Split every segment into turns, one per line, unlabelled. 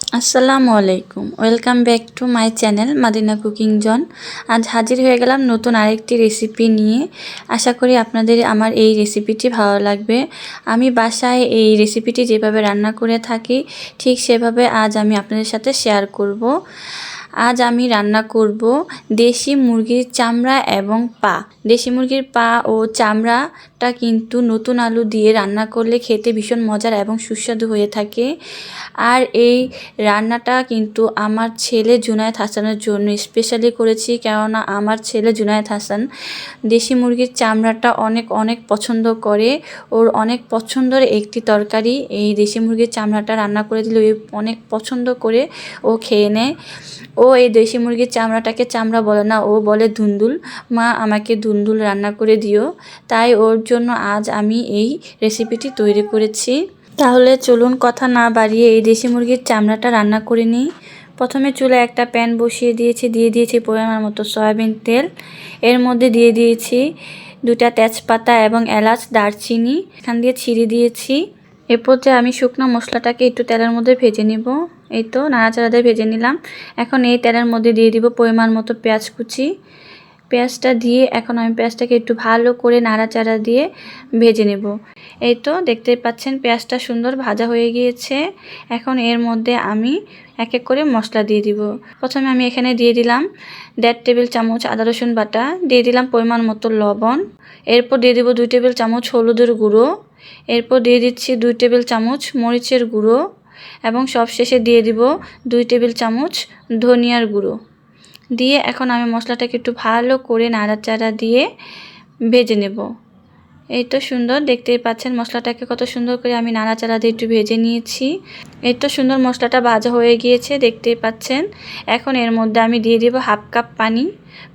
আসসালামু আলাইকুম। Welcome back to my channel Madina cooking জন আজ হাজির হয়ে গেলাম নতুন আরেকটি রেসিপি নিয়ে। আশা করি আপনাদের আমার এই রেসিপিটি ভালো লাগবে। আমি বাসায় এই রেসিপিটি যেভাবে রান্না করে থাকি, ঠিক সেভাবে আজ আমি আপনাদের সাথে শেয়ার করব। আজ আমি রান্না করব দেশি মুরগির চামড়া এবং পা। দেশি মুরগির পা ও চামড়াটা কিন্তু নতুন আলু দিয়ে রান্না করলে খেতে ভীষণ মজার এবং সুস্বাদু হয়ে থাকে। আর এই রান্নাটা কিন্তু আমার ছেলে জুনায়েদ হাসানের জন্য স্পেশালি করেছি, কেননা আমার ছেলে জুনায়েদ হাসান দেশি মুরগির চামড়াটা অনেক অনেক পছন্দ করে। ওর অনেক পছন্দের একটি তরকারি, এই দেশি মুরগির চামড়াটা রান্না করে দিলে অনেক পছন্দ করে ও খেয়ে নেয়। ও এই দেশি মুরগির চামড়াটাকে চামড়া বলে না, ও বলে ধুন্দুল। মা, আমাকে ধুন্দুল রান্না করে দিও। তাই ওর জন্য আজ আমি এই রেসিপিটি তৈরি করেছি। তাহলে চলুন কথা না বাড়িয়ে এই দেশি মুরগির চামড়াটা রান্না করে নিই। প্রথমে চুলে একটা প্যান বসিয়ে দিয়েছি, দিয়ে দিয়েছি পরিমাণ মতো সয়াবিন তেল। এর মধ্যে দিয়ে দিয়েছি দুটা তেজপাতা এবং এলাচ, দারচিনি। এখান দিয়ে ছিঁড়ে দিয়েছি। এরপর যে আমি শুকনো মশলাটাকে একটু তেলের মধ্যে ভেজে নিব। এই তো নাড়াচাড়া দিয়ে ভেজে নিলাম। এখন এই তেলের মধ্যে দিয়ে দিব পরিমাণ মতো পেঁয়াজ কুচি। পেঁয়াজটা দিয়ে এখন আমি পেঁয়াজটাকে একটু ভালো করে নাড়াচাড়া দিয়ে ভেজে নেব। এই তো দেখতেই পাচ্ছেন পেঁয়াজটা সুন্দর ভাজা হয়ে গিয়েছে। এখন এর মধ্যে আমি এক এক করে মশলা দিয়ে দিব। প্রথমে আমি এখানে দিয়ে দিলাম দেড় টেবিল চামচ আদা রসুন বাটা, দিয়ে দিলাম পরিমাণ মতো লবণ, এরপর দিয়ে দিব দুই টেবিল চামচ হলুদের গুঁড়ো, এরপর দিয়ে দিচ্ছি দুই টেবিল চামচ মরিচের গুঁড়ো এবং সবশেষে দিয়ে দিব দুই টেবিল চামচ ধনিয়ার গুঁড়ো। দিয়ে এখন আমি মশলাটাকে একটু ভালো করে নাড়াচাড়া দিয়ে ভেজে নেব। এই তো সুন্দর, দেখতেই পাচ্ছেন মশলাটাকে কত সুন্দর করে আমি নাড়াচাড়া দিয়ে একটু ভেজে নিয়েছি। এই তো সুন্দর মশলাটা ভাজা হয়ে গিয়েছে, দেখতেই পাচ্ছেন। এখন এর মধ্যে আমি দিয়ে দেবো হাফ কাপ পানি।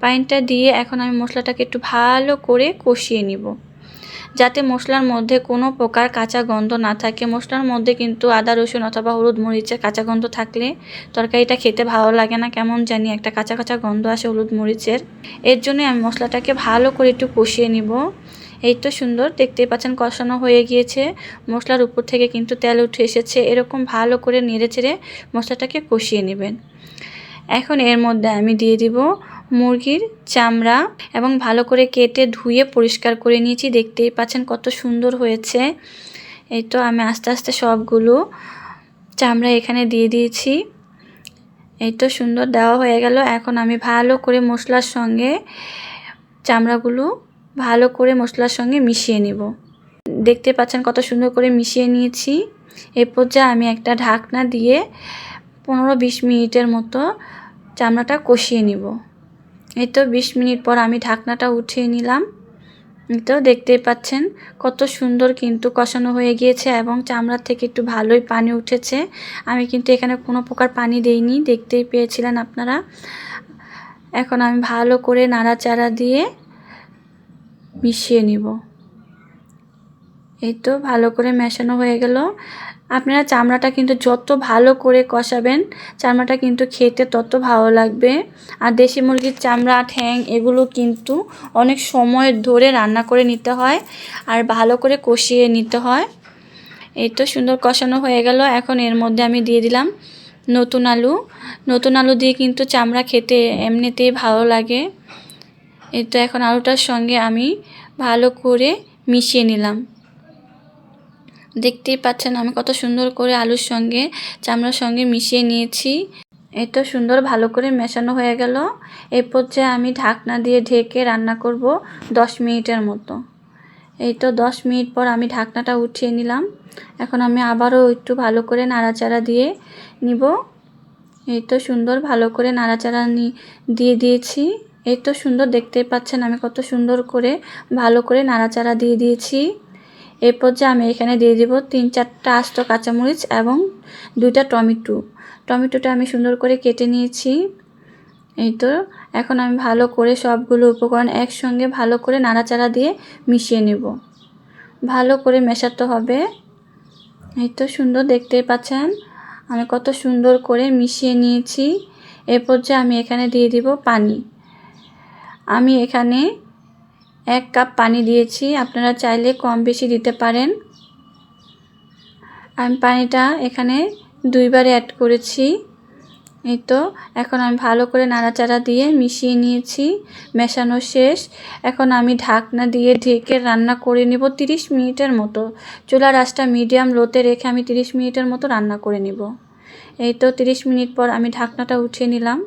পানিটা দিয়ে এখন আমি মশলাটাকে একটু ভালো করে কষিয়ে নিব। যাতে মশলার মধ্যে কোনো প্রকার কাঁচা গন্ধ না থাকে। মশলার মধ্যে কিন্তু আদা, রসুন অথবা হলুদ মরিচের কাঁচা গন্ধ থাকলে তরকারিটা খেতে ভালো লাগে না। কেমন জানি একটা কাঁচা কাঁচা গন্ধ আসে হলুদ মরিচের। এর জন্য আমি মশলাটাকে ভালো করে একটু কষিয়ে নিব। এই তো সুন্দর, দেখতেই পাচ্ছেন কষানো হয়ে গিয়েছে। মশলার উপর থেকে কিন্তু তেল উঠে এসেছে। এরকম ভালো করে নেড়ে চেড়ে মশলাটাকে কষিয়ে নেবেন। এখন এর মধ্যে আমি দিয়ে দিব মুরগির চামড়া এবং ভালো করে কেটে ধুয়ে পরিষ্কার করে নিয়েছি। দেখতেই পাচ্ছেন কত সুন্দর হয়েছে। এই তো আমি আস্তে আস্তে সবগুলো চামড়া এখানে দিয়ে দিয়েছি। এই তো সুন্দর দেওয়া হয়ে গেল। এখন আমি ভালো করে মশলার সঙ্গে চামড়াগুলো ভালো করে মশলার সঙ্গে মিশিয়ে নেব। দেখতে পাচ্ছেন কত সুন্দর করে মিশিয়ে নিয়েছি। এরপর যা আমি একটা ঢাকনা দিয়ে পনেরো বিশ মিনিটের মতো চামড়াটা কষিয়ে নিব। এই তো বিশ মিনিট পর আমি ঢাকনাটা উঠিয়ে নিলাম। তো দেখতেই পাচ্ছেন কত সুন্দর কিন্তু কষানো হয়ে গিয়েছে এবং চামড়ার থেকে একটু ভালোই পানি উঠেছে। আমি কিন্তু এখানে কোনো প্রকার পানি দেইনি, দেখতেই পেয়েছিলেন আপনারা। এখন আমি ভালো করে নাড়াচাড়া দিয়ে মিশিয়ে নিব। এই তো ভালো করে মেশানো হয়ে গেল। আপনারা চামড়াটা কিন্তু যত ভালো করে কষাবেন, চামড়াটা কিন্তু খেতে তত ভালো লাগবে। আর দেশি মুরগির চামড়া, ঠ্যাং এগুলো কিন্তু অনেক সময় ধরে রান্না করে নিতে হয় আর ভালো করে কষিয়ে নিতে হয়। এই তো সুন্দর কষানো হয়ে গেল। এখন এর মধ্যে আমি দিয়ে দিলাম নতুন আলু। নতুন আলু দিয়ে কিন্তু চামড়া খেতে এমনিতেই ভালো লাগে। এই তো এখন আলুটার সঙ্গে আমি ভালো করে মিশিয়ে নিলাম। দেখতেই পাচ্ছেন আমি কত সুন্দর করে আলুর সঙ্গে, চামড়ার সঙ্গে মিশিয়ে নিয়েছি। তো সুন্দর ভালো করে মেশানো হয়ে গেল। এই পর্যায়ে আমি ঢাকনা দিয়ে ঢেকে রান্না করব দশ মিনিটের মতো। এই তো দশ মিনিট পর আমি ঢাকনাটা উঠিয়ে নিলাম। এখন আমি আবারও একটু ভালো করে নাড়াচাড়া দিয়ে নিব। এই তো সুন্দর ভালো করে নাড়াচাড়া দিয়ে দিয়েছি। এই তো সুন্দর দেখতে পাচ্ছেন আমি কত সুন্দর করে ভালো করে নাড়াচাড়া দিয়ে দিয়েছি। এরপর যে আমি এখানে দিয়ে দিব তিন চারটা আস্ত কাঁচামরিচ এবং দুইটা টমেটো। টমেটোটা আমি সুন্দর করে কেটে নিয়েছি। এই তো, এখন আমি ভালো করে সবগুলো উপকরণ একসঙ্গে ভালো করে নাড়াচাড়া দিয়ে মিশিয়ে নেব। ভালো করে মেশাতে হবে। এই তো, সুন্দর দেখতেই পাচ্ছেন, আমি কত সুন্দর করে মিশিয়ে নিয়েছি। এরপর যে আমি এখানে দিয়ে দিব পানি। আমি এখানে এক কাপ পানি দিয়েছি। আপনারা চাইলে কম বেশি দিতে পারেন। আমি পানিটা এখানে দুইবার অ্যাড করেছি। এই তো, এখন আমি ভালো করে নাড়াচাড়া দিয়ে মিশিয়ে নিয়েছি। মেশানো শেষ। এখন আমি ঢাকনা দিয়ে ঢেকে রান্না করে নেব তিরিশ মিনিটের মতো। চুলার আঁচটা মিডিয়াম লোতে রেখে আমি তিরিশ মিনিটের মতো রান্না করে নেব। এই তো, তিরিশ মিনিট পর আমি ঢাকনাটা উঠিয়ে নিলাম।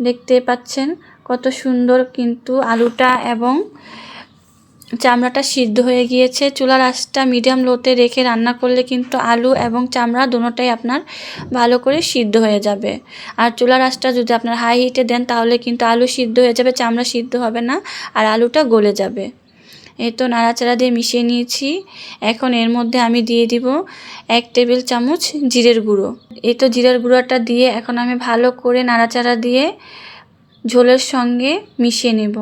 দেখতে পাচ্ছেন কত সুন্দর কিন্তু আলুটা এবং চামড়াটা সিদ্ধ হয়ে গিয়েছে। চুলার আঁচটা মিডিয়াম লোতে রেখে রান্না করলে কিন্তু আলু এবং চামড়া দুটোটাই আপনার ভালো করে সিদ্ধ হয়ে যাবে। আর চুলার আঁচটা যদি আপনার হাই হিটে দেন, তাহলে কিন্তু আলু সিদ্ধ হয়ে যাবে, চামড়া সিদ্ধ হবে না আর আলুটা গলে যাবে। এই তো নাড়াচাড়া দিয়ে মিশিয়ে নিয়েছি। এখন এর মধ্যে আমি দিয়ে দিব এক টেবিল চামচ জিরের গুঁড়ো। এই তো জিরের গুঁড়োটা দিয়ে এখন আমি ভালো করে নাড়াচাড়া দিয়ে ঝোলের সঙ্গে মিশিয়ে নেব।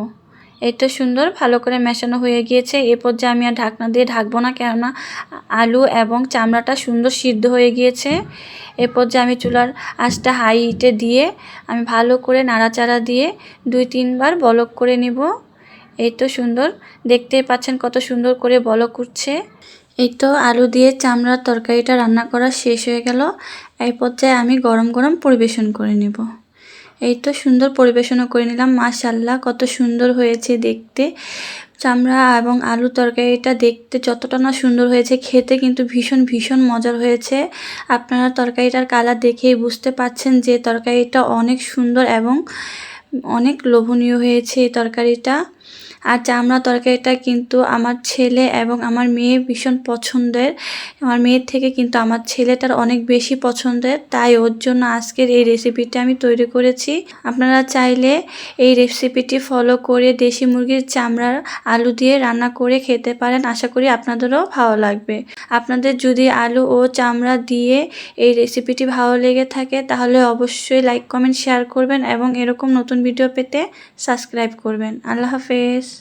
তো সুন্দর, ভালো করে মেশানো হয়ে গিয়েছে। এ পর্যায়ে আমি আর ঢাকনা দিয়ে ঢাকবো না কেননা, আলু এবং চামড়াটা সুন্দর সিদ্ধ হয়ে গিয়েছে। এ পর্যায়ে আমি চুলার আঁচটা হাই হিটে দিয়ে, আমি ভালো করে নাড়াচাড়া দিয়ে দুই তিনবার বলক করে নেব। এই তো সুন্দর, দেখতেই পাচ্ছেন কত সুন্দর করে বলক উঠছে। এই তো আলু দিয়ে চামড়ার তরকারিটা রান্না করা শেষ হয়ে গেল। এই পর্যায়ে আমি গরম গরম পরিবেশন করে নেব। এই তো সুন্দর পরিবেশনও করে নিলাম মাশাল্লাহ কত সুন্দর হয়েছে দেখতে। চামড়া এবং আলু তরকারিটা দেখতে যতটা না সুন্দর হয়েছে, খেতে কিন্তু ভীষণ ভীষণ মজার হয়েছে। আপনারা তরকারিটার কালার দেখেই বুঝতে পাচ্ছেন যে তরকারিটা অনেক সুন্দর এবং অনেক লোভনীয় হয়েছে এই তরকারিটা। আর চামড়া তরকারিটা কিন্তু আমার ছেলে এবং আমার মেয়ে ভীষণ পছন্দের। আমার মেয়ের থেকে কিন্তু আমার ছেলেটার অনেক বেশি পছন্দের। তাই ওর জন্য আজকের এই রেসিপিটা আমি তৈরি করেছি। আপনারা চাইলে এই রেসিপিটি ফলো করে দেশি মুরগির চামড়ার আলু দিয়ে রান্না করে খেতে পারেন। আশা করি আপনাদেরও ভালো লাগবে। আপনাদের যদি আলু ও চামড়া দিয়ে এই রেসিপিটি ভালো লেগে থাকে, তাহলে অবশ্যই লাইক কমেন্ট শেয়ার করবেন এবং এরকম নতুন ভিডিও পেতে সাবস্ক্রাইব করবেন। আল্লাহ হাফেজ।